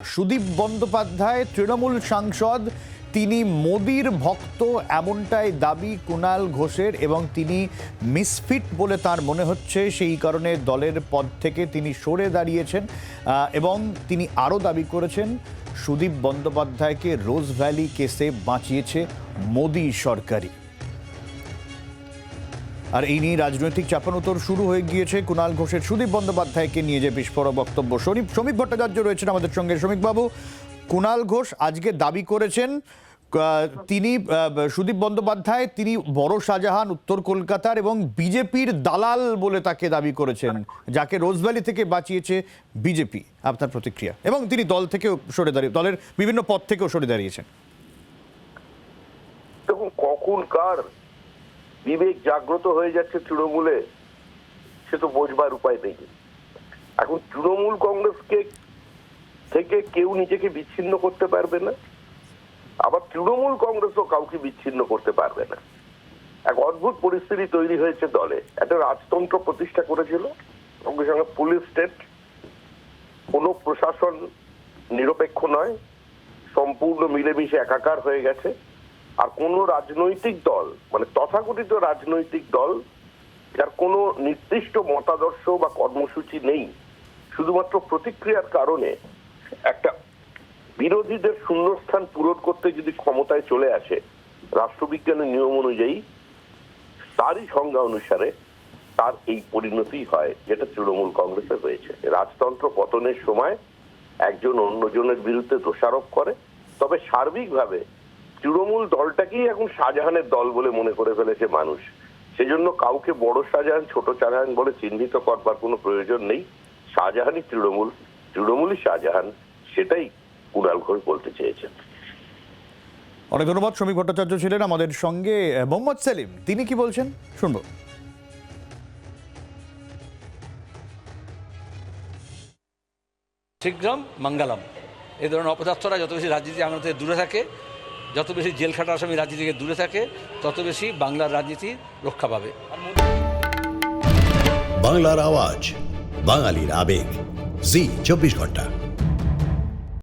সুদীপ বন্দ্যোপাধ্যায়, তৃণমূল সাংসদ, তিনি মোদির ভক্ত, এমনটাই দাবি কুণাল ঘোষের এবং তিনি মিসফিট বলে তার মনে হচ্ছে। সেই কারণে দলের পদ থেকে তিনি সরে দাঁড়িয়েছেন এবং তিনি আরও দাবি করেছেন, সুদীপ বন্দ্যোপাধ্যায়কে রোজ ভ্যালি কেসে বাঁচিয়েছে মোদি সরকারি আর এই নিয়ে রাজনৈতিক চাপানোতর শুরু হয়ে গিয়েছে কুণাল ঘোষের সুদীপ বন্দ্যোপাধ্যায়কে নিয়ে যে বিস্ফোরক বক্তব্য। শ্রমিক ভট্টাচার্য রয়েছেন আমাদের সঙ্গে। শ্রমিকবাবু কুণাল ঘোষ আজকে দাবি করেছেন তিনি সুদীপ বন্দ্যোপাধ্যায়, তিনি বড় শাহজাহান, উত্তর কলকাতার এবং বিজেপির দালাল বলে তাকে দাবি করেছেন, যাকে রোজভ্যালি থেকে বাঁচিয়েছে বিজেপি। আপনার প্রতিক্রিয়া? এবং তিনি দল থেকেও সরে দাঁড়িয়ে, দলের বিভিন্ন পদ থেকেও সরে দাঁড়িয়েছেন। দেখুন, কখন কার বিবেক জাগ্রত হয়ে যাচ্ছে তৃণমূলে, সে তো বোঝবার উপায় নেই। এখন তৃণমূল কংগ্রেসকে থেকে কেউ নিজেকে বিচ্ছিন্ন করতে পারবে না, আবার তৃণমূল কংগ্রেসও কাউকে বিচ্ছিন্ন করতে পারবে না। এক অদ্ভুত পরিস্থিতি তৈরি হয়েছে দলে। একটা রাজতন্ত্র প্রতিষ্ঠা করেছিল, সঙ্গে সঙ্গে পুলিশ স্টেট। কোনো প্রশাসন নিরপেক্ষ নয়, সম্পূর্ণ মিলেমিশে একাকার হয়ে গেছে। আর কোন রাজনৈতিক দল মানে তথাকথিত রাজনৈতিক দল, যার কোনো নির্দিষ্ট মতাদর্শ বা কর্মসূচি নেই, শুধুমাত্র প্রতিক্রিয়ার কারণে একটা বিরোধীদের শূন্যস্থান পূরণ করতে যদি ক্ষমতায় চলে আসে রাষ্ট্রবিজ্ঞানের নিয়ম অনুযায়ী, তারই সংজ্ঞা অনুসারে তার এই পরিণতি হয়, যেটা তৃণমূল কংগ্রেসে হয়েছে। রাজতন্ত্র পতনের সময় একজন অন্যজনের বিরুদ্ধে দোষারোপ করে, তবে সার্বিকভাবে তৃণমূল দলটাকেই এখন শাহজাহানের দল বলে মনে করে ফেলেছে মানুষ। সেজন্য কাউকে বড় শাহজাহান ছোট শাহজাহান বলে চিহ্নিত করবার কোনো প্রয়োজন নেই। শাহজাহানই তৃণমূল তৃণমূলই শাহজাহান সেটাই কুণাল ঘোষ বলতে চেয়েছেন। অনেক ধন্যবাদ শ্রমিক ভট্টাচার্য ছিলেন আমাদের সঙ্গে মোহাম্মদ সেলিম। তিনি কি বলছেন? শুনব। শীঘ্রম মঙ্গলম। এই ধরনের অপদার্থরা যত বেশি রাজনীতি থেকে দূরে থাকে যত বেশি জেল খাটা আসামি রাজনীতি থেকে দূরে থাকে, তত বেশি বাংলার রাজনীতি রক্ষা পাবে। বাংলার আওয়াজ, বাঙালির আবেগ। জি, চব্বিশ ঘণ্টা।